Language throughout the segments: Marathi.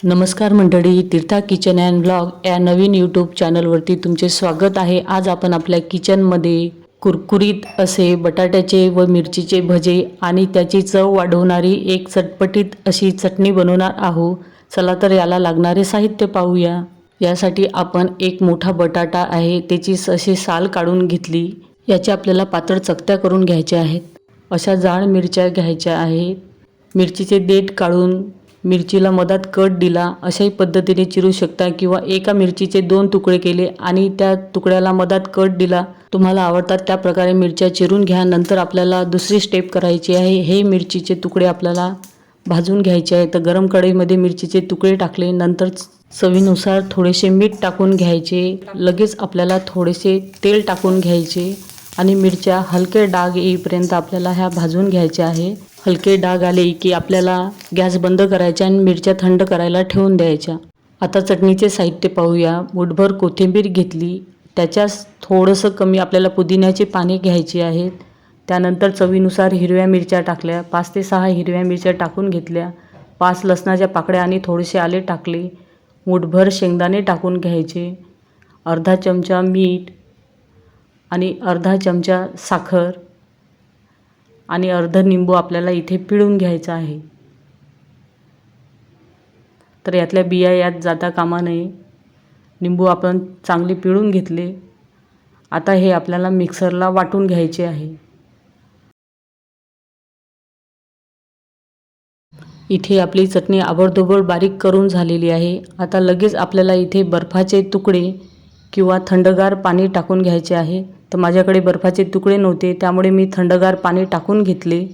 नमस्कार मंडळी तीर्था किचन अँड ब्लॉग या नवीन यूट्यूब चॅनलवरती तुमचे स्वागत आहे. आज आपण आपल्या किचनमध्ये कुरकुरीत असे बटाट्याचे व मिरचीचे भजे आणि त्याची चव वाढवणारी एक चटपटीत अशी चटणी बनवणार आहो चला तर याला लागणारे साहित्य पाहूया. यासाठी आपण एक मोठा बटाटा आहे त्याची अशी साल काढून घेतली. याची आपल्याला पातळ चकत्या करून घ्यायच्या आहेत. अशा जाड मिरच्या घ्यायच्या आहेत. मिरचीचे देठ काढून मिरचीला मधात कट दिला अशाही पद्धतीने चिरू शकता किंवा एका मिरचीचे दोन तुकडे केले आणि त्या तुकड्याला मधात कट दिला. तुम्हाला आवडतात त्या प्रकारे मिरच्या चिरून घ्या नंतर आपल्याला दुसरी स्टेप करायची आहे. हे मिरचीचे तुकडे आपल्याला भाजून घ्यायचे आहे. तर गरम कढईमध्ये मिरचीचे तुकडे टाकले नंतर चवीनुसार थोडेसे मीठ टाकून घ्यायचे. लगेच आपल्याला थोडेसे तेल टाकून घ्यायचे आणि मिरच्या हलके डाग येईपर्यंत आपल्याला ह्या भाजून घ्यायच्या आहे. हलके डाग आले की आपल्याला गॅस बंद करायचा आणि मिरच्या थंड करायला ठेवून द्यायच्या. आता चटणीचे साहित्य पाहूया. मुठभर कोथिंबीर घेतली. त्याच्यास थोडंसं कमी आपल्याला पुदिन्याची पाने घ्यायची आहेत. त्यानंतर चवीनुसार हिरव्या मिरच्या टाकल्या. पाच ते सहा हिरव्या मिरच्या टाकून घेतल्या. पाच लसणाच्या पाकळ्या आणि थोडेसे आले टाकले. मुठभर शेंगदाणे टाकून घ्यायचे. अर्धा चमचा मीठ आणि अर्धा चमचा साखर. आणि अर्ध निंबू आपल्याला इथे पिळून घ्यायचा आहे. तर यातल्या बिया यात जाता कामा नये. निंबू आपण चांगले पिळून घेतले. आता हे आपल्याला मिक्सरला वाटून घ्यायचे आहे. इथे आपली चटणी आबडधोबड बारीक करून झालेली आहे. आता लगेच आपल्याला इथे बर्फाचे तुकडे किंवा थंडगार पाणी टाकून घ्यायचे आहे. तर माझ्याकडे बर्फाचे तुकडे नव्हते त्यामुळे मी थंडगार पाणी टाकून घेतले.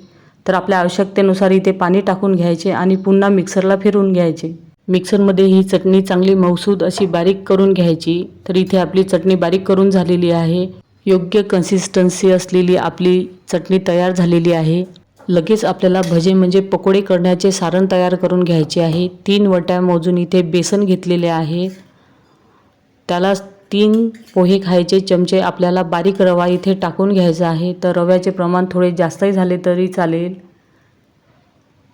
तर आपल्या आवश्यकतेनुसार इथे पाणी टाकून घ्यायचे आणि पुन्हा मिक्सरला फिरून घ्यायचे. मिक्सरमध्ये ही चटणी चांगली मौसूद अशी बारीक करून घ्यायची. तर इथे आपली चटणी बारीक करून झालेली आहे. योग्य कन्सिस्टन्सी असलेली आपली चटणी तयार झालेली आहे. लगेच आपल्याला भजे म्हणजे पकोडे करण्याचे सारण तयार करून घ्यायचे आहे. तीन वट्या मोजून इथे बेसन घेतलेले आहे. त्याला तीन पोहे खायचे चमचे आपल्याला बारीक रवा इथे टाकून घ्यायचा आहे. तर रव्याचे प्रमाण थोडे जास्तही झाले तरी चालेल.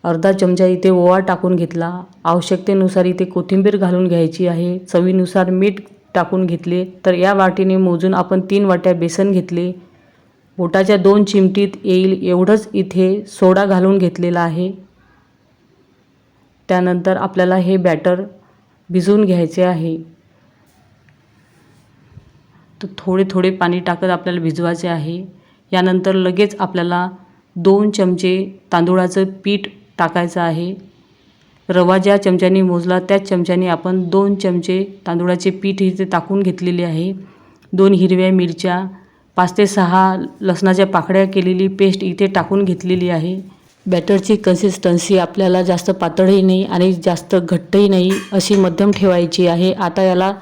अर्धा चमचा इथे ओवा टाकून घेतला. आवश्यकतेनुसार इथे कोथिंबीर घालून घ्यायची आहे. चवीनुसार मीठ टाकून घेतले. तर या वाटीने मोजून आपण तीन वाट्या बेसन घेतले. बोटाच्या दोन चिमटीत येईल एवढंच इथे सोडा घालून घेतलेला आहे. त्यानंतर आपल्याला हे बॅटर भिजवून घ्यायचे आहे. तर थोडे थोडे पाणी टाकत आपल्याला भिजवायचे आहे. यानंतर लगेच आपल्याला दोन चमचे तांदूळाचं पीठ टाकायचं आहे. रवा ज्या चमच्याने मोजला त्याच चमच्याने आपण दोन चमचे तांदूळाचे पीठ इथे टाकून घेतलेले आहे. दोन हिरव्या मिरच्या पाच ते सहा लसणाच्या पाकळ्या केलेली पेस्ट इथे टाकून घेतलेली आहे. बॅटरची कन्सिस्टन्सी आपल्याला जास्त पातळही नाही आणि जास्त घट्टही नाही अशी मध्यम ठेवायची आहे. आता याला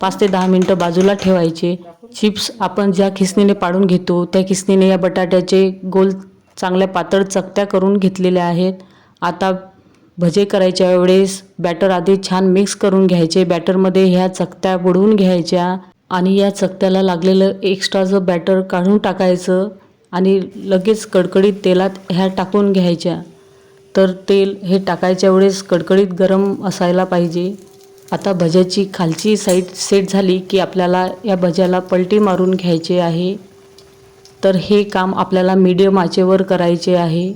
पाच ते दहा मिनटं बाजूला ठेवायचे. चिप्स आपण ज्या खिसणीने पाडून घेतो त्या खिसणीने या बटाट्याचे गोल चांगल्या पातळ चकत्या करून घेतलेल्या आहेत. आता भजे करायच्या वेळेस बॅटर आधी छान मिक्स करून घ्यायचे. बॅटरमध्ये ह्या चकत्या बुडवून घ्यायच्या आणि या चकत्याला लागलेलं एक्स्ट्राचं बॅटर काढून टाकायचं आणि लगेच कडकडीत तेलात ह्या टाकून घ्यायच्या. तर तेल हे टाकायच्या वेळेस कडकडीत गरम असायला पाहिजे. आता भज्याची खालची साईड सेट झाली की आपल्याला या भज्याला पलटी मारून घ्यायचे आहे. तर हे काम आपल्याला मीडियम आचेवर करायचे आहे.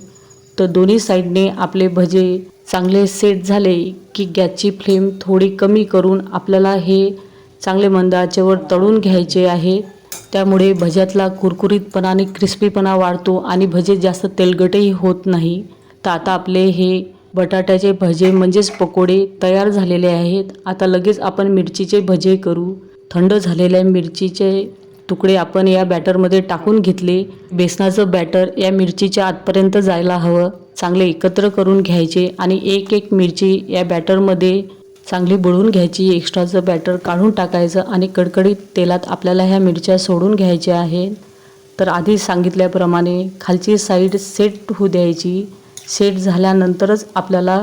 तर दोन्ही साईडने आपले भजे चांगले सेट झाले की गॅसची फ्लेम थोडी कमी करून आपल्याला हे चांगले मंद आचेवर तळून घ्यायचे आहे. त्यामुळे भज्यातला कुरकुरीतपणा आणि क्रिस्पीपणा वाढतो आणि भजे जास्त तेलगटही होत नाही. तर आता आपले हे बटाट्याचे भजे म्हणजेच पकोडे तयार झालेले आहेत. आता लगेच आपण मिरचीचे भजे करू. थंड झालेल्या मिरचीचे तुकडे आपण या बॅटरमध्ये टाकून घेतले. बेसनाचं बॅटर या मिरचीच्या आतपर्यंत जायला हवं. चांगले एकत्र करून घ्यायचे आणि एक एक मिरची या बॅटरमध्ये चांगली बुळून घ्यायची. एक्स्ट्राचं बॅटर काढून टाकायचं आणि कडकडीत तेलात आपल्याला ह्या मिरच्या सोडून घ्यायच्या आहेत. तर आधी सांगितल्याप्रमाणे खालची साईड सेट होऊ द्यायची. सेट झाल्यानंतरच आपल्याला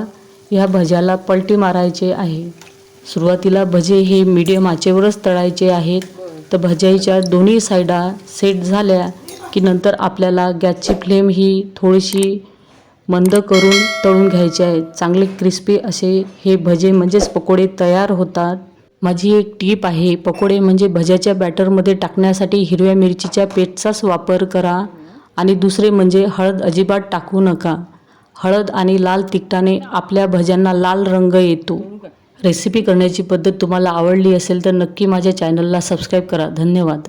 ह्या भज्याला पलटी मारायचे आहे. सुरुवातीला भजे हे मीडियम आचेवरच तळायचे आहेत. तर भज्याच्या दोन्ही साईडा सेट झाल्या की नंतर आपल्याला गॅसची फ्लेम ही थोडीशी मंद करून तळून घ्यायचे आहेत चांगले क्रिस्पी असे हे भजे म्हणजेच पकोडे तयार होतात. माझी एक टीप आहे पकोडे म्हणजे भज्याच्या बॅटरमध्ये टाकण्यासाठी हिरव्या मिरचीच्या पेस्टचाच वापर करा आणि दुसरे म्हणजे हळद अजिबात टाकू नका. हळद आणि लाल तिखटाने आपल्या भज्यांना लाल रंग येतो. रेसिपी करण्याची पद्धत तुम्हाला आवडली असेल तर नक्की माझ्या चॅनलला सबस्क्राईब करा. धन्यवाद.